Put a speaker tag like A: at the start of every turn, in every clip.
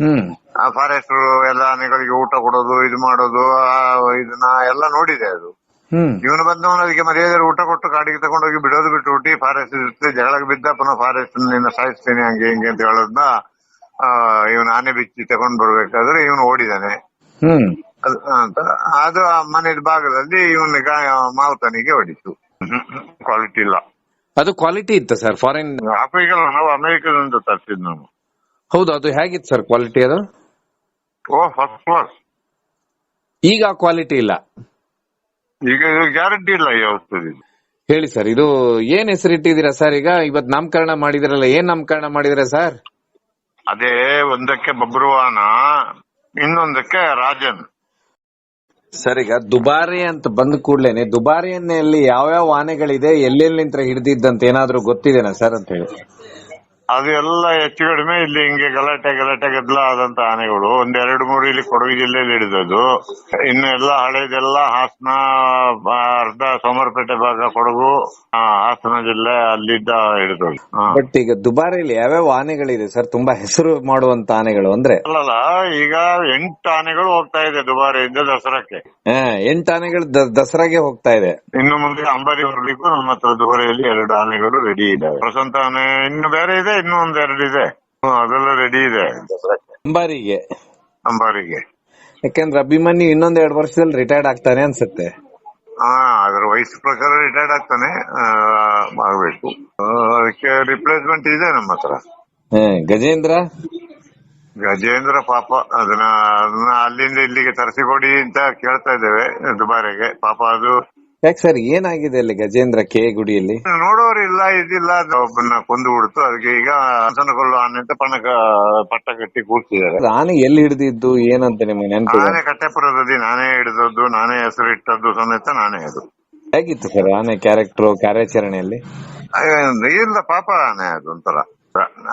A: ಹ್ಮ್.
B: ಆ ಫಾರೆಸ್ಟ್ ಎಲ್ಲ ಆನೆಗಳಿಗೆ ಊಟ ಕೊಡೋದು ಇದು ಮಾಡೋದು ಆ ಇದನ್ನ ಎಲ್ಲ ನೋಡಿದೆ ಅದು.
A: ಹ್ಮ್.
B: ಇವನು ಬಂದವನು ಅದಕ್ಕೆ ಮರ್ಯಾದೆ ಊಟ ಕೊಟ್ಟು ಕಾಡಿಗೆ ತಗೊಂಡೋಗಿ ಬಿಡೋದು ಬಿಟ್ಟು ಹುಟ್ಟಿ ಫಾರೆಸ್ಟ್ ಇರುತ್ತೆ ಜಗಳಕ್ಕೆ ಬಿದ್ದ ಪುನಃ ಫಾರೆಸ್ಟ್ ನಿನ್ನ ಸಾಯಿಸ್ತೀನಿ ಹಂಗೆ ಹಿಂಗೆ ಅಂತ ಹೇಳೋದನ್ನ ಇವನು ಆನೆ ಬಿಚ್ಚಿ ತಗೊಂಡ್ ಬರ್ಬೇಕಾದ್ರೆ ಇವನು ಓಡಿದಾನೆ.
A: ಹ್ಮ್.
B: ಅಂತ. ಅದು ಆ ಮನೆ ಭಾಗದಲ್ಲಿ ಇವನ್ ಮಾವುತನಿಗೆ ಹೊಡಿತು ಕ್ವಾಲಿಟಿ ಇಲ್ಲ.
A: ಅದು ಕ್ವಾಲಿಟಿ ಇತ್ತು ಸರ್ ಫಾರಿನ್
B: ಆಫ್ರಿಕಲ್ ನಾವು ಅಮೆರಿಕದಿಂದ ತರ್ಸಿದ್ ನಾವು
A: ಹೌದು ಅದು ಹೇಗಿತ್ತು ಸರ್ ಕ್ವಾಲಿಟಿ ಅದು?
B: ಓ ಫಸ್ಟ್ ಕ್ಲಾಸ್
A: ಈಗ ಆ ಕ್ವಾಲಿಟಿ ಇಲ್ಲ.
B: ಈಗ ಗ್ಯಾರಂಟಿ ಇಲ್ಲ ಈ ಔಷಧಿ
A: ಹೇಳಿ ಸರ್ ಇದು ಏನ್ ಹೆಸರಿಟ್ಟಿದ್ದೀರಾ ಸರ್ ಈಗ? ಇವತ್ ನಾಮಕರಣ ಮಾಡಿದಿರಲ್ಲ ಏನ್ ನಾಮಕರಣ ಮಾಡಿದ್ರೆ ಸರ್?
B: ಅದೇ ಒಂದಕ್ಕೆ ಬಬ್ರುವಾನ ಇನ್ನೊಂದಕ್ಕೆ ರಾಜನ್.
A: ಸರ್ ಈಗ ದುಬಾರಿ ಅಂತ ಬಂದ ಕೂಡ್ಲೇನೆ ಯಾವ ಯಾವ್ಯಾವ ಆನೆಗಳಿದೆ ಎಲ್ಲೆಲ್ಲಿಂತ ಹಿಡಿದಿದ್ದಂತ ಏನಾದ್ರೂ ಗೊತ್ತಿದೆನಾ ಸರ್ ಅಂತ ಹೇಳಿ.
B: ಅದು ಎಲ್ಲ ಹೆಚ್ಚು ಕಡಿಮೆ ಇಲ್ಲಿ ಹಿಂಗೆ ಗಲಾಟೆ ಗಲಾಟೆ ಗದ್ದಲ ಆದಂತ ಆನೆಗಳು. ಒಂದೆರಡು ಎರಡು ಮೂರು ಇಲ್ಲಿ ಕೊಡಗು ಜಿಲ್ಲೆಯಲ್ಲಿ ಹಿಡಿದದು ಇನ್ನು ಎಲ್ಲ ಹಳೇದೆಲ್ಲ ಹಾಸನ ಅರ್ಧ ಸೋಮವಾರಪೇಟೆ ಭಾಗ ಕೊಡಗು ಆ, ಹಾಸನ ಜಿಲ್ಲೆ ಅಲ್ಲಿದ್ದ ಹಿಡಿದದು
A: ಬಟ್ ಈಗ ದುಬಾರಿಯಲ್ಲಿ ಯಾವ್ಯಾವ ಆನೆಗಳಿದೆ ಸರ್? ತುಂಬಾ ಹೆಸರು ಮಾಡುವಂತ ಆನೆಗಳು ಅಂದ್ರೆ?
B: ಅಲ್ಲಲ್ಲ ಈಗ ಎಂಟು ಆನೆಗಳು ಹೋಗ್ತಾ ಇದೆ ದುಬಾರಿಯಿಂದ ದಸರಾಕ್ಕೆ.
A: ಎಂಟ್ ಆನೆಗಳು ದಸರಾಗೆ ಹೋಗ್ತಾ ಇದೆ.
B: ಇನ್ನು ಮುಂದೆ ಅಂಬಾರಿ ಬರ್ಲಿಕ್ಕೂ ನಮ್ಮ ಹತ್ರ ದುಬಾರಿಯಲ್ಲಿ ಎರಡು ಆನೆಗಳು ರೆಡಿ ಇದೆ ಪ್ರಸಂತ ಆನೆ ಇನ್ನು ಬೇರೆ ಇದೆ ಇನ್ನೂ ಎರಡು ಇದೆ. ಹ್ಮ್, ಅದೆಲ್ಲ ರೆಡಿ ಇದೆ. ದಸರಾಕ್ಕೆ
A: ಅಂಬಾರಿಗೆ.
B: ಅಂಬಾರಿಗೆ.
A: ಯಾಕಂದ್ರೆ ಅಭಿಮನ್ಯು ಇನ್ನೊಂದ್ ಎರಡ್ ವರ್ಷದಲ್ಲಿ ರಿಟೈರ್ಡ್ ಆಗ್ತಾನೆ ಅನ್ಸುತ್ತೆ.
B: ಹಾ ಅದರ ವಯಸ್ಸು ಪ್ರಕಾರ ರಿಟೈರ್ಡ್ ಆಗ್ತಾನೆ. ಆ, ಆಗ್ಬೇಕು. ಆ, ಅದಕ್ಕೆ ರಿಪ್ಲೇಸ್ಮೆಂಟ್ ಇದೆ ನಮ್ಮ ಹತ್ರ.
A: ಹ್ಮ್ ಗಜೇಂದ್ರ?
B: ಗಜೇಂದ್ರ ಪಾಪ ಅದನ್ನ ಅದನ್ನ ಅಲ್ಲಿಂದ ಇಲ್ಲಿಗೆ ತರಿಸಿಕೊಡಿ ಅಂತ ಕೇಳ್ತಾ ಇದ್ದೇವೆ ದುಬಾರಿಗೆ. ಪಾಪ ಅದು
A: ಯಾಕೆ ಸರ್ ಏನಾಗಿದೆ ಅಲ್ಲಿ ಗಜೇಂದ್ರ ಕೆ ಗುಡಿಯಲ್ಲಿ?
B: ನೋಡೋರು ಇಲ್ಲ ಇದಿಲ್ಲ ಅದು ಒಬ್ಬನ್ನ ಕೊಂದು ಬಿಡ್ತು. ಅದಕ್ಕೆ ಈಗ ಕೊಲ್ಲು ಆನೆ ಅಂತ ಪಣಕ ಪಟ್ಟ ಕಟ್ಟಿ ಕೂರ್ತಿದ್ದಾರೆ
A: ಆನೆ ಎಲ್ಲಿ ಹಿಡಿದಿದ್ದು ಏನಂತ ನಿಮಗೆ ನೆನಪು
B: ಆನೆ ಕಟ್ಟೆಪುರದಲ್ಲಿ ನಾನೇ ಹಿಡಿದದ್ದು ನಾನೇ ಹೆಸರು ಇಟ್ಟದ್ದು ಸಮೇತ ನಾನೇ ಅದು.
A: ಹೇಗಿತ್ತು ಸರ್ ಆನೆ ಕ್ಯಾರೆಕ್ಟರ್ ಕಾರ್ಯಾಚರಣೆಯಲ್ಲಿ?
B: ಅಯ್ಯೋ, ಇಲ್ಲ ಪಾಪ ಆನೆ ಅದು ಒಂಥರ.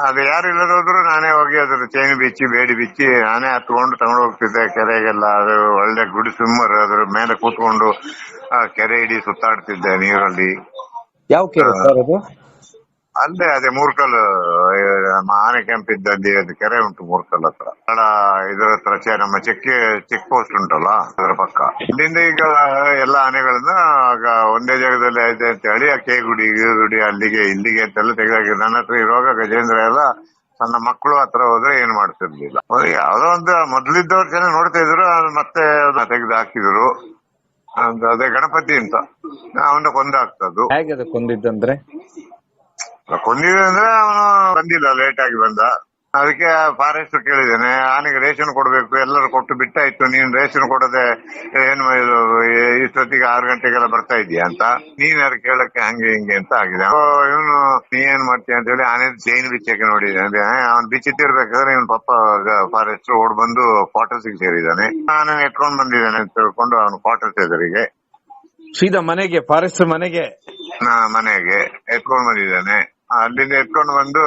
B: ಅದು ಯಾರು ಇಲ್ಲದೋದ್ರು ನಾನೇ ಹೋಗಿ ಅದ್ರ ಚೈನ್ ಬಿಚ್ಚಿ, ಬೇಡಿ ಬಿಚ್ಚಿ ನಾನೇ ಹತ್ಕೊಂಡು ತಗೊಂಡು ಹೋಗ್ತಿದ್ದೆ ಕೆರೆಗೆಲ್ಲ. ಅದು ಒಳ್ಳೆ ಗುಡಿ ಸ್ವಿಮ್ಮರ್ ಅದ್ರ ಮೇಲೆ ಕೂತ್ಕೊಂಡು ಕೆರೆ ಇಡೀ ಸುತ್ತಾಡ್ತಿದ್ದೆ ನೀರಲ್ಲಿ.
A: ಯಾವ ಕೆರೆ
B: ಅಲ್ಲೇ ಅದೇ ಮೂರ್ಕಲ್ ಆನೆ ಕ್ಯಾಂಪ್ ಇದ್ದಲ್ಲಿ ಅದು ಕೆರೆ ಉಂಟು ಮೂರ್ಕಲ್ ಹತ್ರ. ಕನ್ನಡ ಇದ್ರ ಹತ್ರ ನಮ್ಮ ಚೆಕ್ ಚೆಕ್ ಪೋಸ್ಟ್ ಉಂಟಲ್ಲ, ಅದರ ಪಕ್ಕ. ಇಲ್ಲಿಂದ ಈಗ, ಎಲ್ಲ ಆನೆಗಳನ್ನ ಒಂದೇ ಜಾಗದಲ್ಲಿ ಐತೆ ಅಂತ ಹೇಳಿ, ಆ ಕೇಗುಡಿ, ಗೀಗುಡಿ, ಅಲ್ಲಿಗೆ ಇಲ್ಲಿಗೆ ಅಂತೆಲ್ಲ ತೆಗೆದಾಕಿ ನನ್ನ ಹತ್ರ ಇರುವಾಗ ಗಜೇಂದ್ರ ಎಲ್ಲ ಸಣ್ಣ ಮಕ್ಕಳು ಹತ್ರ ಹೋದ್ರೆ ಏನ್ ಮಾಡ್ತಿರ್ಲಿಲ್ಲ. ಯಾವ್ದೋ ಒಂದು ಮೊದ್ಲಿದ್ದವ್ರು ಚೆನ್ನಾಗಿ ನೋಡ್ತಾ ಇದ್ರು ಅದು ಮತ್ತೆ ತೆಗೆದು ಹಾಕಿದ್ರು. ಅದು ಗಣಪತಿ ಅಂತ. ಅವನ್ನ ಕೊಂದಾಗ್ತದ್ದು
A: ಹೇಗೆ ಅದು ಕೊಂದಿದ್ದಂದ್ರೆ
B: ಕೊಂದಿದೆ ಅಂದ್ರೆ ಅವನು ಬಂದಿಲ್ಲ ಲೇಟ್ ಆಗಿ ಬಂದ. ಅದಕ್ಕೆ ಫಾರೆಸ್ಟ್ ಕೇಳಿದ್ದೇನೆ. ಆನೆಗೆ ರೇಷನ್ ಕೊಡಬೇಕು, ಎಲ್ಲರೂ ಕೊಟ್ಟು ಬಿಟ್ಟಾಯ್ತು. ನೀನ್ ರೇಷನ್ ಕೊಡದೆ ಏನು ಇಷ್ಟೊತ್ತಿಗೆ ಆರು ಗಂಟೆಗೆಲ್ಲ ಬರ್ತಾ ಇದೀಯ ಅಂತ. ನೀನ್ ಯಾರು ಕೇಳಕ್ಕೆ ಹಂಗೆ ಹಿಂಗೆ ಅಂತ ಆಗಿದೆ. ಇವನು, ನೀ ಏನ್ ಮಾಡ್ತೀಯ ಅಂತ ಹೇಳಿ ಆನೆ ಚೈನ್ ಬಿಚ್ಚಕ್ಕೆ ನೋಡಿದ್ದಾನೆ. ಅವ್ನು ಬಿಚ್ಚಿಟ್ಟಿರ್ಬೇಕಾದ್ರೆ ಇವನ್ ಪಪ್ಪ ಫಾರೆಸ್ಟ್ ಓಡ್ ಬಂದು ಕ್ವಾರ್ಟರ್ಸ್ ಸೇರಿದಾನೆ ನಾನು ಎತ್ಕೊಂಡ್ ಬಂದಿದ್ದಾನೆ ಅಂತ ತಿಳ್ಕೊಂಡು ಅವನು ಕ್ವಾರ್ಟರ್ಸ್ ಎದುರಿಗೆ.
A: ಸೀದಾ ಮನೆಗೆ ಫಾರೆಸ್ಟ್ ಮನೆಗೆ.
B: ಮನೆಗೆ ಎತ್ಕೊಂಡು ಬಂದಿದ್ದಾನೆ. ಅಲ್ಲಿಂದ ಎತ್ಕೊಂಡು ಬಂದು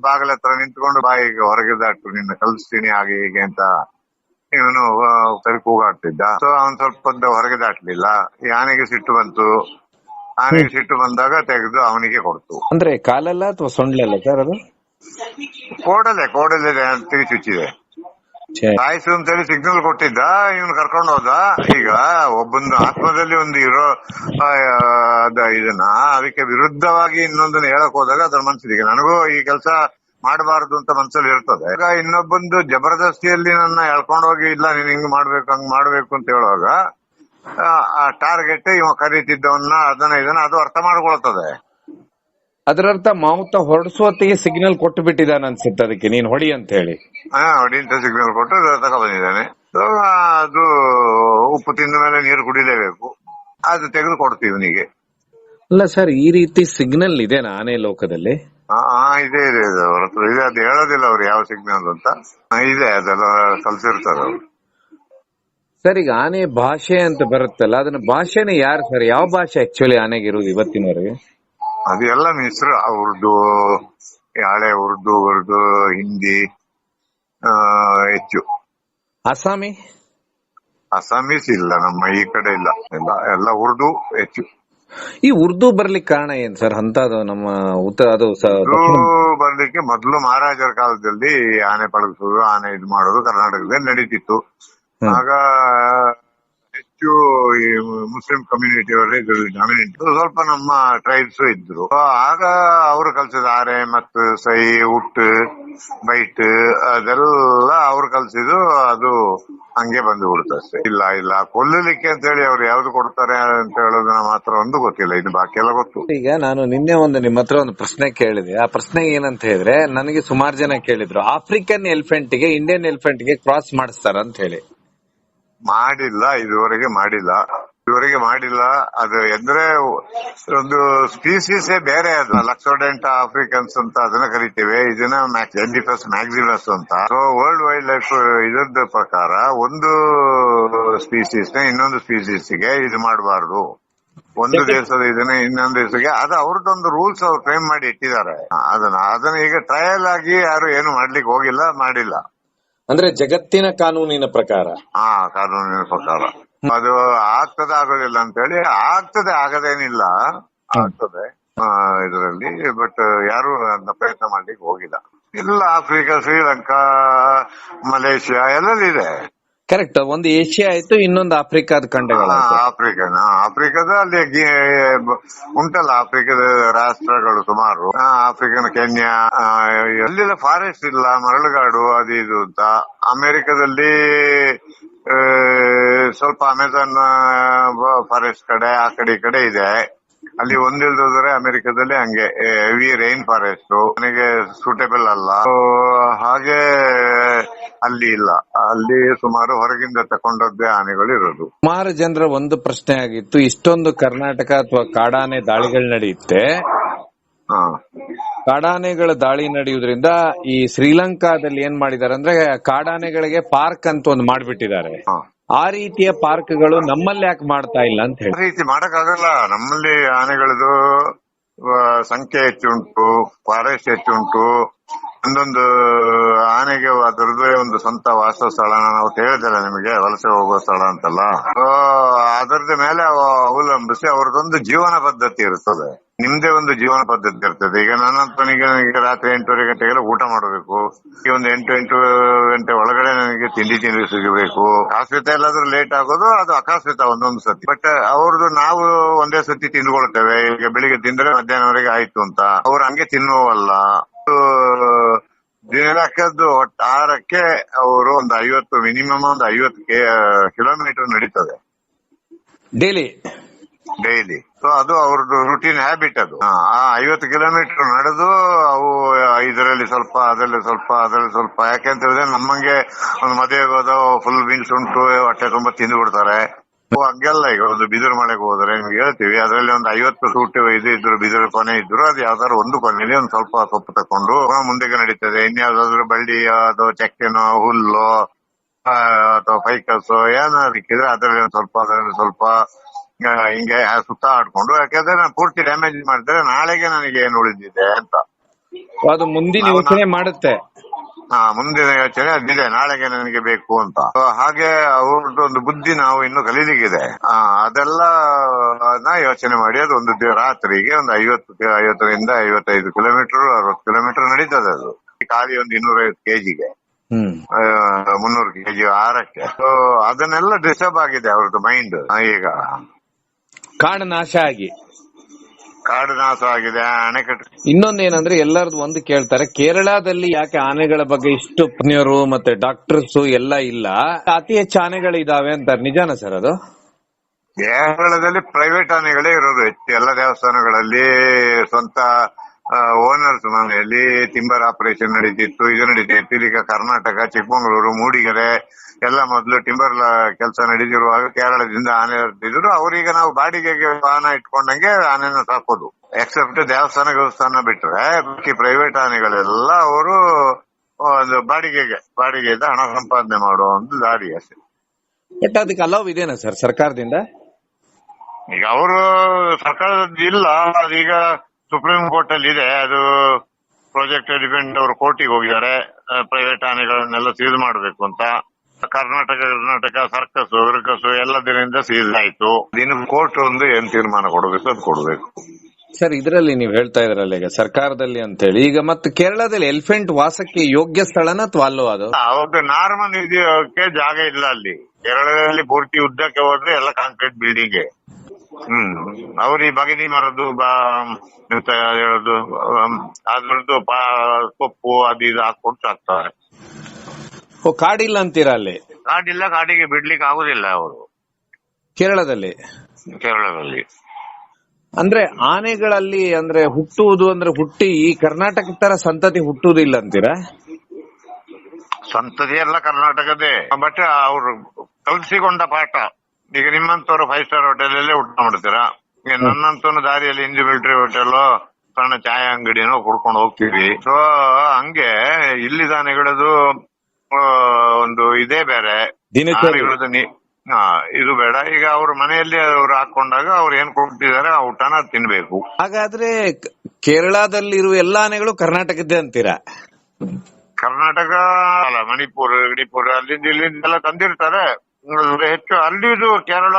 B: ಬಾಗಿಲ ಹತ್ರ ನಿಂತ್ಕೊಂಡು ಬಾಯಿಗೆ ಹೊರಗೆ ದಾಟು ನಿನ್ನ ಕಲಿಸ್ತೀನಿ ಹಾಗೆ ಹೀಗೆ ಅಂತ ಇವನು ಸರಿ ಕೂಗಾಡ್ತಿದ್ದ. ಸೊ ಅವನ್ ಸ್ವಲ್ಪ ಹೊರಗೆ ದಾಟ್ಲಿಲ್ಲ. ಆನೆಗೆ ಸಿಟ್ಟು ಬಂತು? ಆನೆಗೆ ಸಿಟ್ಟು ಬಂದಾಗ ತೆಗೆದು ಅವನಿಗೆ ಕೊಡ್ತು.
A: ಅಂದ್ರೆ ಕಾಲಲ್ಲ ಅಥವಾ ಸೊಂಡ್ಲಲ್ಲ ಸರ್ ಅದು?
B: ಕೋಡಲೆ ಕೋಡಲೆ ತೆಗಿ ಚುಚ್ಚಿದೆ. ಅಂತ ಅಂತೇಳಿ ಸಿಗ್ನಲ್ ಕೊಟ್ಟಿದ್ದ, ಇವನ್ ಕರ್ಕೊಂಡು ಹೋದ. ಈಗ ಒಬ್ಬನ ಆತ್ಮದಲ್ಲಿ ಒಂದು ಇರೋ ಇದನ್ನ, ಅದಕ್ಕೆ ವಿರುದ್ಧವಾಗಿ ಇನ್ನೊಂದನ್ನ ಹೇಳಕ್ ಹೋದಾಗ ಅದ್ರ ಮನ್ಸಿಗೆ ನನಗೂ ಈ ಕೆಲಸ ಮಾಡಬಾರದು ಅಂತ ಮನ್ಸಲ್ಲಿ ಇರ್ತದೆ. ಈಗ ಇನ್ನೊಬ್ಬಂದು ಜಬರ್ದಸ್ತಿಯಲ್ಲಿ ನನ್ನ ಎಳ್ಕೊಂಡು ಹೋಗಿ, ಇಲ್ಲ, ನೀನ್ ಹಿಂಗ್ ಮಾಡ್ಬೇಕು, ಹಂಗ್ ಮಾಡ್ಬೇಕು ಅಂತ ಹೇಳುವಾಗ, ಆ ಟಾರ್ಗೆಟ್ ಇವ ಕರೀತಿದ್ದವನ್ನ, ಅದನ್ನ, ಇದನ್ನ, ಅದು ಅರ್ಥ ಮಾಡ್ಕೊಳ್ತದೆ.
A: ಅದರರ್ಥ ಮಾವುತ ಹೊರಡಿಸುವತ್ತಿಗೆ ಸಿಗ್ನಲ್ ಕೊಟ್ಟು ಬಿಟ್ಟಿದ್ದಾನೆ ಅನ್ಸುತ್ತೆ ಅದಕ್ಕೆ. ನೀನ್ ಹೊಡಿ ಅಂತ ಹೇಳಿ
B: ಹಾ ಹೊಡಿಂತ ಸಿಗ್ನಲ್ ಕೊಟ್ಟು ತಗೊಂಡ್ ಬಂದಿದ್ದಾನೆ ಅದು ಉಪ್ಪು ತಿಂದ ಮೇಲೆ ನೀರು ಕುಡಿಲೇಬೇಕು. ಅದು ತೆಗೆದು ಕೊಡ್ತೀವಿ ಇವನಿಗೆ
A: ಅಲ್ಲ ಸರ್ ಈ ರೀತಿ ಸಿಗ್ನಲ್ ಇದೆ ಆನೆ ಲೋಕದಲ್ಲಿ?
B: ಹಾ ಇದೆ ಇದೆ ಇದೆ. ಅವ್ರ ಹತ್ರ ಇದೆ. ಅದು ಹೇಳೋದಿಲ್ಲ ಅವ್ರು ಯಾವ ಸಿಗ್ನಲ್ ಅಂತ. ಹಾ, ಇದೆ ಅದೆಲ್ಲ ಕಲ್ಸಿರ್ತಾರೆ ಅವ್ರು.
A: ಸರ್ ಈಗ ಆನೆ ಭಾಷೆ ಅಂತ ಬರುತ್ತಲ್ಲ ಅದನ್ನ ಭಾಷೆನೇ ಯಾರು ಸರ್? ಯಾವ ಭಾಷೆ ಆಕ್ಚುಲಿ ಆನೆಗೆ ಇರೋದು ಇವತ್ತಿನವರೆಗೆ?
B: ಅದು ಎಲ್ಲ ಮಿಶ್ರ ಉರ್ದು ಹಳೆ ಉರ್ದು ಉರ್ದು ಹಿಂದಿ ಹೆಚ್ಚು.
A: ಅಸ್ಸಾಮಿ?
B: ಅಸ್ಸಾಮೀಸ್ ಇಲ್ಲ ನಮ್ಮ ಈ ಕಡೆ ಇಲ್ಲ. ಎಲ್ಲ ಎಲ್ಲ ಉರ್ದು ಹೆಚ್ಚು.
A: ಈ ಉರ್ದು ಬರ್ಲಿಕ್ಕೆ ಕಾರಣ ಏನ್ ಸರ್? ಅಂತದು ನಮ್ಮ ಉತ್ತರ ಅದು
B: ಬರ್ಲಿಕ್ಕೆ ಮೊದಲು ಮಹಾರಾಜರ ಕಾಲದಲ್ಲಿ ಆನೆ ಪಳಗಿಸೋದು ಆನೆ ಇದು ಮಾಡೋದು ಕರ್ನಾಟಕದಲ್ಲಿ ನಡೀತಿತ್ತು. ಆಗ ಹೆಚ್ಚು ಈ ಮುಸ್ಲಿಂ ಕಮ್ಯುನಿಟಿ ಅವರೇ ಡಾಮಿನೆಂಟ್ ಸ್ವಲ್ಪ ನಮ್ಮ ಟ್ರೈಬ್ಸ್ ಇದ್ರು. ಆಗ ಅವರು ಕಲ್ಸಿದ ಆರೆ ಮತ್ತು ಸೈ ಉಟ್ ಬೈಟ್, ಅದೆಲ್ಲ ಅವ್ರು ಕಲ್ಸಿದ್ದು ಅದು ಹಂಗೆ ಬಂದು ಬಿಡುತ್ತೆ ಇಲ್ಲ ಇಲ್ಲ, ಕೊಲ್ಲಲಿಕ್ಕೆ ಅಂತ ಹೇಳಿ ಅವ್ರು ಯಾವ್ದು ಕೊಡ್ತಾರೆ ಅಂತ ಹೇಳೋದನ್ನ ಮಾತ್ರ ಒಂದು ಗೊತ್ತಿಲ್ಲ. ಇದು ಬಾಕಿ ಎಲ್ಲ ಗೊತ್ತು.
A: ಈಗ ನಾನು ನಿನ್ನೆ ಒಂದು ನಿಮ್ಮ ಹತ್ರ ಒಂದು ಪ್ರಶ್ನೆ ಕೇಳಿದೆ. ಆ ಪ್ರಶ್ನೆ ಏನಂತ ಹೇಳಿದ್ರೆ, ನನಗೆ ಸುಮಾರು ಜನ ಕೇಳಿದ್ರು, ಆಫ್ರಿಕನ್ ಎಲಿಫೆಂಟ್ಗೆ ಇಂಡಿಯನ್ ಎಲಿಫೆಂಟ್ಗೆ ಕ್ರಾಸ್ ಮಾಡಿಸ್ತಾರ ಅಂತ ಹೇಳಿ.
B: ಮಾಡಿಲ್ಲ ಇದುವರೆಗೆ ಮಾಡಿಲ್ಲ. ಇದುವರೆಗೆ ಮಾಡಿಲ್ಲ ಅದು ಎಂದ್ರೆ ಒಂದು ಸ್ಪೀಸೀಸ್ ಬೇರೆ ಅದು. ಲಕ್ಸೋಡೆಂಟ್ ಆಫ್ರಿಕನ್ಸ್ ಅಂತ ಅದನ್ನ ಕರಿತೀವಿ. ಇದನ್ನ ಎಂಡಿಫಸ್ ಮ್ಯಾಕ್ಸಿಮಸ್ ಅಂತ. ಸೊ ವರ್ಲ್ಡ್ ವೈಲ್ಡ್ ಲೈಫ್ ಇದರದ ಪ್ರಕಾರ ಒಂದು ಸ್ಪೀಸೀಸ್ನ ಇನ್ನೊಂದು ಸ್ಪೀಸೀಸ್ಗೆ ಇದು ಮಾಡಬಾರ್ದು. ಒಂದು ದೇಶದ ಇದನ್ನ ಇನ್ನೊಂದು ದೇಶಕ್ಕೆ ಅದು ಅವ್ರದ್ದೊಂದು ರೂಲ್ಸ್ ಅವ್ರು ಫ್ರೇಮ್ ಮಾಡಿ ಇಟ್ಟಿದ್ದಾರೆ. ಅದನ್ನ ಅದನ್ನ ಈಗ ಟ್ರಯಲ್ ಆಗಿ ಯಾರು ಏನು ಮಾಡ್ಲಿಕ್ಕೆ ಹೋಗಿಲ್ಲ ಮಾಡಿಲ್ಲ.
A: ಅಂದ್ರೆ ಜಗತ್ತಿನ ಕಾನೂನಿನ ಪ್ರಕಾರ.
B: ಆ, ಕಾನೂನಿನ ಪ್ರಕಾರ. ಅದು ಆಗ್ತದೆ ಆಗೋದಿಲ್ಲ ಅಂತ ಹೇಳಿ ಆಗ್ತದೆ ಆಗದೇನಿಲ್ಲ. ಆಗ್ತದೆ. ಇದರಲ್ಲಿ ಬಟ್ ಯಾರು ಅದನ್ನ ಪ್ರಯತ್ನ ಮಾಡ್ಲಿಕ್ಕೆ ಹೋಗಿಲ್ಲ. ಇಲ್ಲ ಆಫ್ರಿಕಾ, ಶ್ರೀಲಂಕಾ, ಮಲೇಷಿಯಾ ಎಲ್ಲೆಲ್ಲಿದೆ
A: ಕರೆಕ್ಟ್ ಒಂದು ಏಷ್ಯಾ ಆಯ್ತು, ಇನ್ನೊಂದು ಆಫ್ರಿಕಾದ ಖಂಡಗಳು
B: ಆಫ್ರಿಕನ್. ಆಫ್ರಿಕಾದ ಅಲ್ಲಿ ಉಂಟಲ್ಲ, ಆಫ್ರಿಕಾದ ರಾಷ್ಟ್ರಗಳು ಸುಮಾರು. ಆಫ್ರಿಕನ್ ಕೆನ್ಯಾ ಎಲ್ಲಿಲ್ಲ ಫಾರೆಸ್ಟ್ ಇಲ್ಲ, ಮರಳುಗಾಡು, ಅದು ಇದು ಅಂತ. ಅಮೆರಿಕದಲ್ಲಿ ಸ್ವಲ್ಪ ಅಮೆಜಾನ್ ಫಾರೆಸ್ಟ್ ಕಡೆ, ಆ ಕಡೆ, ಈ ಕಡೆ ಇದೆ. ಅಲ್ಲಿ ಒಂದಿಲ್ದೋದ್ರೆ ಅಮೆರಿಕದಲ್ಲಿ ಹಂಗೆ ಹೆವಿ ರೈನ್ ಫಾರೆಸ್ಟ್ ನನಗೆ ಸೂಟೇಬಲ್ ಅಲ್ಲ. ಹಾಗೆ ಅಲ್ಲಿ ಇಲ್ಲ. ಅಲ್ಲಿ ಸುಮಾರು ಹೊರಗಿಂದ ತಕೊಂಡದ್ದೇ ಆನೆಗಳು ಇರೋದು.
A: ಸುಮಾರು ಜನರ ಒಂದು ಪ್ರಶ್ನೆ ಆಗಿತ್ತು. ಇಷ್ಟೊಂದು ಕರ್ನಾಟಕ ಅಥವಾ ಕಾಡಾನೆ ದಾಳಿಗಳು ನಡೆಯುತ್ತೆ. ಕಾಡಾನೆಗಳ ದಾಳಿ ನಡೆಯುವುದರಿಂದ ಈ ಶ್ರೀಲಂಕಾದಲ್ಲಿ ಏನ್ ಮಾಡಿದ್ದಾರೆ ಅಂದ್ರೆ ಕಾಡಾನೆಗಳಿಗೆ ಪಾರ್ಕ್ ಅಂತ ಒಂದು ಮಾಡ್ಬಿಟ್ಟಿದ್ದಾರೆ. ಆ ರೀತಿಯ ಪಾರ್ಕ್ಗಳು ನಮ್ಮಲ್ಲಿ ಯಾಕೆ ಮಾಡ್ತಾ ಇಲ್ಲ ಅಂತ ಹೇಳಿ.
B: ರೀತಿ ಮಾಡಕ್ಕಾಗಲ್ಲ. ನಮ್ಮಲ್ಲಿ ಆನೆಗಳದು ಸಂಖ್ಯೆ ಹೆಚ್ಚುಂಟು, ಫಾರೆಸ್ಟ್ ಹೆಚ್ಚುಂಟು ಒಂದೊಂದು ಆನೆಗೆ ಅದರದ್ದೇ ಒಂದು ಸ್ವಂತ ವಾಸ ಸ್ಥಳ ನಾವು ಹೇಳಿದಲ್ಲ ನಿಮಗೆ, ವಲಸೆ ಹೋಗುವ ಸ್ಥಳ ಅಂತಲ್ಲ. ಅದರದ ಮೇಲೆ ಅವ ಅವಲಂಬಿಸಿ ಅವ್ರದ್ದೊಂದು ಜೀವನ ಪದ್ಧತಿ ಇರ್ತದೆ. ನಿಮ್ದೆ ಒಂದು ಜೀವನ ಪದ್ಧತಿ ಇರ್ತದೆ. ಈಗ ನನ್ನಂತನಿಗೆ ನನಗೆ ರಾತ್ರಿ ಎಂಟೂವರೆ ಗಂಟೆಗೆಲ್ಲ ಊಟ ಮಾಡಬೇಕು. ಈ ಒಂದು ಎಂಟು ಎಂಟು ಗಂಟೆ ಒಳಗಡೆ ನನಗೆ ತಿಂಡಿ ತಿಂಡಿ ಸಿಗಬೇಕು. ಆಕಸ್ಮಿತ ಎಲ್ಲಾದ್ರೂ ಲೇಟ್ ಆಗೋದು, ಅದು ಅಕಸ್ಮಿತ ಒಂದೊಂದು ಸತಿ ಬಟ್ ಅವ್ರದ್ದು ನಾವು ಒಂದೇ ಸತಿ ತಿಂದ್ಕೊಳ್ತೇವೆ. ಈಗ ಬೆಳಿಗ್ಗೆ ತಿಂದ್ರೆ ಮಧ್ಯಾಹ್ನವರೆಗೆ ಆಯ್ತು ಅಂತ. ಅವ್ರು ಹಂಗೆ ತಿನ್ನುವಲ್ಲ ದಿನಕ್ಕದ್ದು ಒಟ್ಟಾರಕ್ಕೆ ಅವರು ಒಂದು ಐವತ್ತು ಮಿನಿಮಮ್ ಒಂದು ಐವತ್ತು ಕಿಲೋಮೀಟರ್ ನಡೀತದೆ.
A: ಡೈಲಿ?
B: ಡೈಲಿ. ಸೊ ಅದು ಅವ್ರದ್ದು ರುಟೀನ್ ಹ್ಯಾಬಿಟ್ ಅದು. ಆ ಐವತ್ತು ಕಿಲೋಮೀಟರ್ ನಡೆದು ಅವು ಇದರಲ್ಲಿ ಸ್ವಲ್ಪ ಅದರಲ್ಲಿ ಸ್ವಲ್ಪ ಅದರಲ್ಲಿ ಸ್ವಲ್ಪ. ಯಾಕೆಂತ ಹೇಳಿದ್ರೆ ನಮ್ಮಂಗೆ ಒಂದು ಮದುವೆಗೆ ಹೋದ ಫುಲ್ ಬೀನ್ಸ್ ಉಂಟು ಹೊಟ್ಟೆ ತುಂಬಾ ತಿಂದು ಬಿಡ್ತಾರೆ. ಹಂಗೆಲ್ಲ ಈಗ ಒಂದು ಬಿದಿರು ಮಳೆಗೆ ಹೋದ್ರೆ ನಿಮ್ಗೆ ಹೇಳ್ತೀವಿ. ಅದರಲ್ಲಿ ಒಂದು ಐವತ್ತು ಸೂಟ್ ಇದು ಇದ್ರು ಬಿದಿರು ಕೊನೆ ಇದ್ರು ಅದು ಯಾವ್ದಾದ್ರು ಒಂದು ಕೊನೆಯಲ್ಲಿ ಒಂದು ಸ್ವಲ್ಪ ಸೊಪ್ಪು ತಕೊಂಡು ಮುಂದೆಗೆ ನಡೀತದೆ. ಇನ್ಯಾವ್ದಾದ್ರು ಬಳ್ಳಿ ಅಥವಾ ಚಕ್ಕೆನೋ ಹುಲ್ಲು ಅಥವಾ ಫೈಕಸ್ ಏನಾದ್ರು ಸಿಕ್ಕಿದ್ರೆ ಅದರಲ್ಲಿ ಒಂದು ಸ್ವಲ್ಪ ಅದರಲ್ಲಿ ಸ್ವಲ್ಪ ಹಿಂಗೆ ಸುತ್ತ ಆಡ್ಕೊಂಡು ಯಾಕಂದ್ರೆ ನಾನು ಪೂರ್ತಿ ಡ್ಯಾಮೇಜ್ ಮಾಡಿದ್ರೆ ನಾಳೆಗೆ ನನಗೆ ಏನು ಉಳಿದಿದೆ ಅಂತ.
A: ಅದು ಮುಂದಿನ ಯೋಚನೆ ಮಾಡುತ್ತೆ.
B: ಹಾ ಮುಂದಿನ ಯೋಚನೆ ಅದಿದೆ ನಾಳೆಗೆ ನನಗೆ ಬೇಕು ಅಂತ. ಹಾಗೆ ಅವ್ರದ್ದು ಒಂದು ಬುದ್ಧಿ ನಾವು ಇನ್ನು ಕಲೀಲಿಕ್ಕಿದೆ. ಅದೆಲ್ಲ ನಾ ಯೋಚನೆ ಮಾಡಿ ಅದು ಒಂದು ರಾತ್ರಿಗೆ ಒಂದು ಐವತ್ತು ಐವತ್ತರಿಂದ ಐವತ್ತೈದು ಕಿಲೋಮೀಟರ್ ಅರವತ್ತು ಕಿಲೋಮೀಟರ್ ನಡೀತದೆ ಅದು. ಖಾಲಿ ಒಂದು ಇನ್ನೂರೈವತ್ತು ಕೆಜಿಗೆ. ಮುನ್ನೂರು ಕೆಜಿ ಆರಕ್ಕೆ. ಸೊ ಅದನ್ನೆಲ್ಲ ಡಿಸ್ಟರ್ಬ್ ಆಗಿದೆ ಅವ್ರದ್ದು ಮೈಂಡ್ ಈಗ.
A: ಕಾಣ ನಾಶ ಆಗಿ.
B: ಕಾಡು ನಾಶ ಆಗಿದೆ ಅಣೆಕಟ್ಟು
A: ಇನ್ನೊಂದೇನಂದ್ರೆ ಎಲ್ಲರದು ಒಂದು ಕೇಳ್ತಾರೆ ಕೇರಳದಲ್ಲಿ ಯಾಕೆ ಆನೆಗಳ ಬಗ್ಗೆ ಇಷ್ಟು ಪುಣ್ಯರು ಮತ್ತೆ ಡಾಕ್ಟರ್ಸ್ ಎಲ್ಲ ಇಲ್ಲ? ಅತಿ ಹೆಚ್ಚು ಆನೆಗಳು ಇದಾವೆ ಅಂತಾರೆ ನಿಜಾನ ಸರ್ ಅದು?
B: ಕೇರಳದಲ್ಲಿ ಪ್ರೈವೇಟ್ ಆನೆಗಳೇ ಇರೋದು ಹೆಚ್ಚು. ಎಲ್ಲ ದೇವಸ್ಥಾನಗಳಲ್ಲಿ ಸ್ವಂತ ಓನರ್ಸ್ ಮನೆಯಲ್ಲಿ ಟಿಂಬರ್ ಆಪರೇಷನ್ ನಡೀತಿತ್ತು ಇದು ನಡೀತಿತ್ತು. ಈಗ ಕರ್ನಾಟಕ ಚಿಕ್ಕಮಗಳೂರು ಮೂಡಿಗೆರೆ ಎಲ್ಲ ಮೊದಲು ಟಿಂಬರ್ ಕೆಲಸ ನಡೀತಿರುವಾಗ ಕೇರಳದಿಂದ ಆನೆ ಇರ್ತಿದ್ರು ಅವ್ರೀಗ ನಾವು ಬಾಡಿಗೆಗೆ ವಾಹನ ಇಟ್ಕೊಂಡಂಗೆ ಆನೆನ ಸಾಕೋದು. ಎಕ್ಸೆಪ್ಟ್ ದೇವಸ್ಥಾನ ದೇವಸ್ಥಾನ ಬಿಟ್ರೆ ಬಾಕಿ ಪ್ರೈವೇಟ್ ಆನೆಗಳೆಲ್ಲ ಅವರು ಒಂದು ಬಾಡಿಗೆಗೆ ಬಾಡಿಗೆಯಿಂದ ಹಣ ಸಂಪಾದನೆ ಮಾಡುವ ಒಂದು ದಾರಿ ಅಷ್ಟೇ.
A: ಬಟ್ ಅದಕ್ಕೆ ಅಲೌ ಇದೇನಾ ಸರ್ ಸರ್ಕಾರದಿಂದ?
B: ಈಗ ಅವರು ಸರ್ಕಾರದ ಇಲ್ಲ. ಅದೀಗ ಸುಪ್ರೀಂ ಕೋರ್ಟ್ ಅಲ್ಲಿ ಇದೆ. ಅದು ಪ್ರಾಜೆಕ್ಟ್ ಡಿಪೆಂಡ್ ಅವರು ಕೋರ್ಟಿಗೆ ಹೋಗಿದ್ದಾರೆ. ಪ್ರೈವೇಟ್ ಆನೆಗಳನ್ನೆಲ್ಲ ಸೀಲ್ ಮಾಡಬೇಕು ಅಂತ. ಕರ್ನಾಟಕ ಕರ್ನಾಟಕ ಸರ್ಕಸ್ ಎಲ್ಲ ದಿನ ಸೀಸ್ ಆಯ್ತು. ಇನ್ನು ಕೋರ್ಟ್ ಒಂದು ಏನ್ ತೀರ್ಮಾನ ಕೊಡಬೇಕು ಅದು ಕೊಡಬೇಕು.
A: ಸರ್ ಇದರಲ್ಲಿ ನೀವು ಹೇಳ್ತಾ ಇದ್ರಲ್ಲ ಈಗ ಸರ್ಕಾರದಲ್ಲಿ ಅಂತ ಹೇಳಿ ಈಗ ಮತ್ತೆ ಕೇರಳದಲ್ಲಿ ಎಲಿಫೆಂಟ್ ವಾಸಕ್ಕೆ ಯೋಗ್ಯ ಸ್ಥಳನ ಅಥವಾ ಅಲ್ಲೋ ಅದು?
B: ಅವಾಗ ನಾರ್ಮಲ್ ಇದಕ್ಕೆ ಜಾಗ ಇಲ್ಲ ಅಲ್ಲಿ. ಕೇರಳದಲ್ಲಿ ಪೂರ್ತಿ ಉದ್ದಕ್ಕೆ ಹೋದ್ರೆ ಎಲ್ಲ ಕಾಂಕ್ರೀಟ್ ಬಿಲ್ಡಿಂಗ್ ಹ್ಮ್ ಅವ್ರು ಈ ಬಗಿನಿ ಮರದ್ದು ಹೇಳೋದು ಅದ್ರದ್ದು ಸೊಪ್ಪು ಅದು ಇದು ಹಾಕೊಂಡು ಸಾಕ್ತಾರೆ.
A: ಕಾಡಿಲ್ಲ ಅಂತೀರಾ ಅಲ್ಲಿ?
B: ಕಾಡಿಲ್ಲ ಕಾಡಿಗೆ ಬಿಡ್ಲಿಕ್ಕೆ ಆಗುದಿಲ್ಲ ಅವರು.
A: ಕೇರಳದಲ್ಲಿ?
B: ಕೇರಳದಲ್ಲಿ.
A: ಅಂದ್ರೆ ಆನೆಗಳಲ್ಲಿ ಅಂದ್ರೆ ಹುಟ್ಟುವುದು ಅಂದ್ರೆ ಹುಟ್ಟಿ ಈ ಕರ್ನಾಟಕ ತರ ಸಂತತಿ ಹುಟ್ಟುವುದಿಲ್ಲ ಅಂತೀರಾ?
B: ಸಂತತಿ ಎಲ್ಲ ಕರ್ನಾಟಕದೇ. ಬಟ್ ಅವರು ಕಲ್ಸಿಕೊಂಡ ಪಾಠ. ಈಗ ನಿಮ್ಮಂತವ್ರು ಫೈವ್ ಸ್ಟಾರ್ ಹೋಟೆಲ್ ಅಲ್ಲೇ ಊಟ ಮಾಡ್ತೀರಾ? ನನ್ನಂತ ದಾರಿಯಲ್ಲಿ ಹಿಂದಿ ಮಿಲಿಟರಿ ಹೋಟೆಲ್ ಸಣ್ಣ ಚಾಯ ಅಂಗಡಿನೋ ಕುಡ್ಕೊಂಡು ಹೋಗ್ತೀವಿ. ಸೊ ಹಂಗೆ ಇಲ್ಲಿ ದಾನೆಗಳದು ಒಂದು ಇದೇ ಬೇರೆ.
A: ದಿನಚರಿ.
B: ಆನೆಗಳದ್ದು ನಿ- ಹಾ, ಇದು ಬೇಡ. ಈಗ ಅವ್ರ ಮನೆಯಲ್ಲಿ ಅವ್ರು ಹಾಕೊಂಡಾಗ ಅವ್ರು ಏನ್ ಕೊಡ್ತಿದಾರೆ ಆ ಊಟನ ತಿನ್ಬೇಕು.
A: ಹಾಗಾದ್ರೆ ಕೇರಳದಲ್ಲಿ ಕೇರಳದಲ್ಲಿರುವ ಎಲ್ಲಾ ಆನೆಗಳು ಕರ್ನಾಟಕದ್ದೇ ಅಂತೀರಾ?
B: ಕರ್ನಾಟಕ ಅಲ್ಲ ಮಣಿಪುರ ಗಿಣಿಪುರ ಅಲ್ಲಿಂದ ಇಲ್ಲಿಂದ ಎಲ್ಲ ತಂದಿರ್ತಾರೆ ಹೆಚ್ಚು ಅಲ್ಲಿದು ಕೇರಳ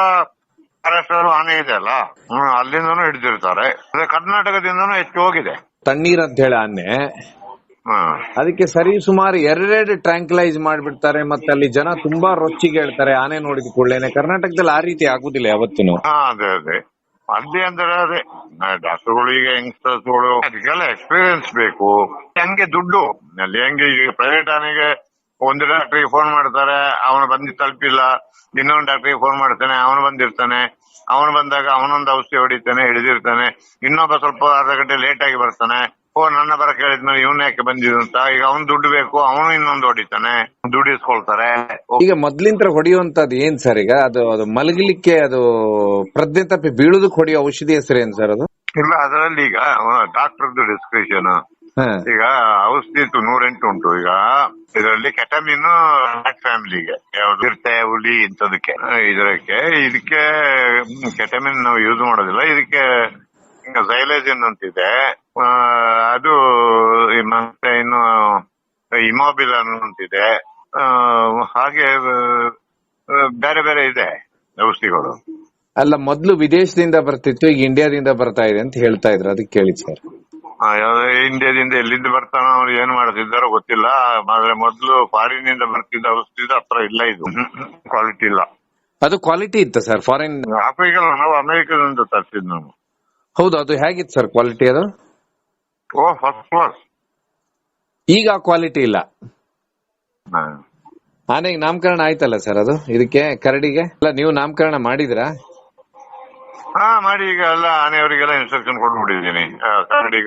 B: ಮಹಾರಾಷ್ಟ್ರ ಆನೆ ಇದೆ ಅಲ್ಲ? ಹ್ಮ್ ಅಲ್ಲಿಂದನೂ ಹಿಡಿದಿರ್ತಾರೆ. ಅದೇ ಕರ್ನಾಟಕದಿಂದನೂ ಹೆಚ್ಚು ಹೋಗಿದೆ.
A: ತಣ್ಣೀರ್ ಅಂತ ಹೇಳಿ ಆನೆ. ಅದಕ್ಕೆ ಸರಿ ಸುಮಾರು ಎರಡೆರಡು ಟ್ರ್ಯಾಂಕ್ಲೈಸ್ ಮಾಡ್ಬಿಡ್ತಾರೆ ಮತ್ತೆ ಅಲ್ಲಿ ಜನ ತುಂಬಾ ರೊಚ್ಚಿಗೆ ಹೇಳ್ತಾರೆ ಆನೆ ನೋಡಿದ ಕೂಡಲೇನೆ. ಕರ್ನಾಟಕದಲ್ಲಿ ಆ ರೀತಿ ಆಗುದಿಲ್ಲ ಯಾವತ್ತೂ
B: ಹಾ ಅದೇ ಅದೇ. ಅಲ್ಲಿ ಅಂದ್ರೆ ಅದೇ ಡಾಕ್ಟರ್ಗಳು ಈಗ ಯಂಗ್ಸ್ಟರ್ಸ್ಗಳು ಅದಕ್ಕೆಲ್ಲ ಎಕ್ಸ್ಪೀರಿಯನ್ಸ್ ಬೇಕು. ಹಂಗೆ ದುಡ್ಡು? ಅಲ್ಲಿ ಹೆಂಗೆ ಈಗ ಪ್ರೈವೇಟ್ ಆನೆಗೆ ಒಂದು ಡಾಕ್ಟರ್ಗೆ ಫೋನ್ ಮಾಡ್ತಾರೆ ಅವನು ಬಂದು ತಲುಪಿಲ್ಲ. ಇನ್ನೊಂದು ಡಾಕ್ಟರ್ಗೆ ಫೋನ್ ಮಾಡ್ತಾನೆ ಅವನು ಬಂದಿರ್ತಾನೆ. ಅವನು ಬಂದಾಗ ಅವನೊಂದು ಔಷಧಿ ಹೊಡಿತಾನೆ ಹಿಡಿದಿರ್ತಾನೆ. ಇನ್ನೊಬ್ಬ ಸ್ವಲ್ಪ ಅರ್ಧ ಗಂಟೆ ಲೇಟ್ ಆಗಿ ಬರ್ತಾನೆ. ಓ ನನ್ನ ಬರ ಹೇಳಿದ್ಮೇಲೆ ಇವನ್ ಯಾಕೆ ಬಂದಿದ್ ಅಂತ? ಈಗ ಅವನ್ ದುಡ್ಡು ಬೇಕು ಅವನು ಇನ್ನೊಂದು ಹೊಡಿತಾನೆ. ದುಡ್ಡಿಸ್ಕೊಳ್ತಾರೆ.
A: ಈಗ ಮೊದ್ಲಿಂತ್ರ ಹೊಡೆಯುವಂತದ್ದು ಏನ್ ಸರ್ ಈಗ? ಅದು ಅದು ಮಲಗಲಿಕ್ಕೆ ಅದು ಪ್ರಜ್ಞೆ ತಪ್ಪಿ ಬೀಳುದಕ್ಕೆ ಹೊಡೆಯೋ ಔಷಧಿ ಹೆಸರು ಏನ್ ಸರ್ ಅದು?
B: ಇಲ್ಲ ಅದರಲ್ಲಿ ಈಗ ಡಾಕ್ಟರ್ದು ಡಿಸ್ಕ್ರಿಪ್ಷನ್
A: ಹಾ.
B: ಈಗ ಔಷಧಿ ಇತ್ತು ನೂರೆಂಟು ಉಂಟು. ಈಗ ಇದರಲ್ಲಿ ಕೆಟಮಿನ್ ಫ್ಯಾಮಿಲಿಗೆ ಯಾವ್ದು? ಇರ್ತೆ ಹುಲಿ ಇಂಥದಕ್ಕೆ. ಇದಕ್ಕೆ ಇದಕ್ಕೆ ಕೆಟಮಿನ್ ನಾವು ಯೂಸ್ ಮಾಡೋದಿಲ್ಲ. ಇದಕ್ಕೆ ಸೈಲೇಜಿನ್ ಅಂತಿದೆ. ಅದು ಮತ್ತೆ ಇನ್ನು ಇಮೋಬಿಲ್ ಆ, ಹಾಗೆ ಬೇರೆ ಬೇರೆ ಇದೆ ಔಷಧಿಗಳು.
A: ಅಲ್ಲ ಮೊದ್ಲು ವಿದೇಶದಿಂದ ಬರ್ತಿತ್ತು ಈಗ ಇಂಡಿಯಾದಿಂದ ಬರ್ತಾ ಇದೆ ಅಂತ ಹೇಳ್ತಾ ಇದ್ರು. ಅದಕ್ಕೆ ಕೇಳಿ ಸರ್.
B: ಇಂಡಿಯಾದಿಂದ ಎಲ್ಲಿಂದ ಬರ್ತಾನೋ ಅವ್ರು ಏನ್ ಮಾಡ್ತಿದ್ದಾರೋ ಗೊತ್ತಿಲ್ಲ. ಆದ್ರೆ ಮೊದ್ಲು ಫಾರಿನ್ ಇಂದ ಬರ್ತಿದ್ದ ಔಷಧಿ ಹತ್ರ ಇಲ್ಲ ಇದು. ಕ್ವಾಲಿಟಿ ಇಲ್ಲ.
A: ಅದು ಕ್ವಾಲಿಟಿ ಇತ್ತು ಸರ್ ಫಾರಿನ್
B: ಆಫ್ರಿಕಲ್ ನಾವು ಅಮೆರಿಕದಿಂದ ತರ್ಸಿದ್ ನಾವು.
A: ಹೌದು ಅದು ಹೇಗಿತ್ತು ಸರ್ ಕ್ವಾಲಿಟಿ ಅದು?
B: ಓ ಫಸ್ಟ್ ಕ್ಲಾಸ್
A: ಈಗ ಕ್ವಾಲಿಟಿ ಇಲ್ಲ. ಆನೆಗೆ ನಾಮಕರಣ ಆಯ್ತಲ್ಲ ಸರ್ ಅದು? ಇದಕ್ಕೆ ಕರಡಿಗೆ? ಅಲ್ಲ ನೀವು ನಾಮಕರಣ ಮಾಡಿದ್ರಾ
B: ಹಾ ಮಾಡಿ ಈಗ ಎಲ್ಲ ಆನೆಯವರಿಗೆಲ್ಲ ಇನ್ಸ್ಟ್ರಕ್ಷನ್ ಕೊಟ್ಬಿಟ್ಟಿದ್ದೀನಿ. ಕರಡಿ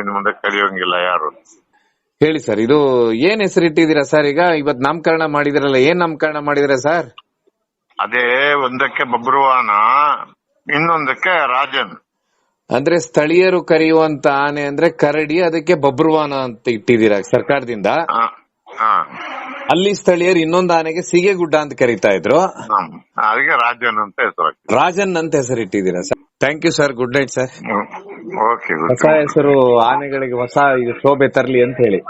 B: ಇನ್ನು ಮುಂದೆ ಕಲಿಯೋಂಗಿಲ್ಲ ಯಾರು.
A: ಹೇಳಿ ಸರ್ ಇದು ಏನ್ ಹೆಸರಿಟ್ಟಿದ್ದೀರಾ ಸರ್? ಈಗ ಇವತ್ ನಾಮಕರಣ ಮಾಡಿದ್ರಲ್ಲ ಏನ್ ನಾಮಕರಣ ಮಾಡಿದ್ರ ಸರ್?
B: ಅದೇ ಒಂದಕ್ಕೆ ಬಬ್ರುವಾನ ಇನ್ನೊಂದಕ್ಕೆ ರಾಜನ್.
A: ಅಂದ್ರೆ ಸ್ಥಳೀಯರು ಕರೆಯುವಂತ ಆನೆ ಅಂದ್ರೆ ಕರಡಿ ಅದಕ್ಕೆ ಬಬ್ರುವಾನ ಅಂತ ಇಟ್ಟಿದ್ದೀರಾ ಸರ್ಕಾರದಿಂದ? ಅಲ್ಲಿ ಸ್ಥಳೀಯರು ಇನ್ನೊಂದು ಆನೆಗೆ ಸಿಗೆಗುಡ್ಡ ಅಂತ ಕರೀತಾ ಇದ್ರು.
B: ಅದಕ್ಕೆ ರಾಜನ್ ಅಂತ ಹೆಸರು
A: ರಾಜನ್ ಅಂತ ಹೆಸರು ಇಟ್ಟಿದ್ದೀರಾ sir? Thank you sir good night sir
B: okay
A: ಹೊಸ ಹೆಸರು ಆನೆಗಳಿಗೆ ಹೊಸ ಶೋಭೆ ತರ್ಲಿ ಅಂತ ಹೇಳಿ.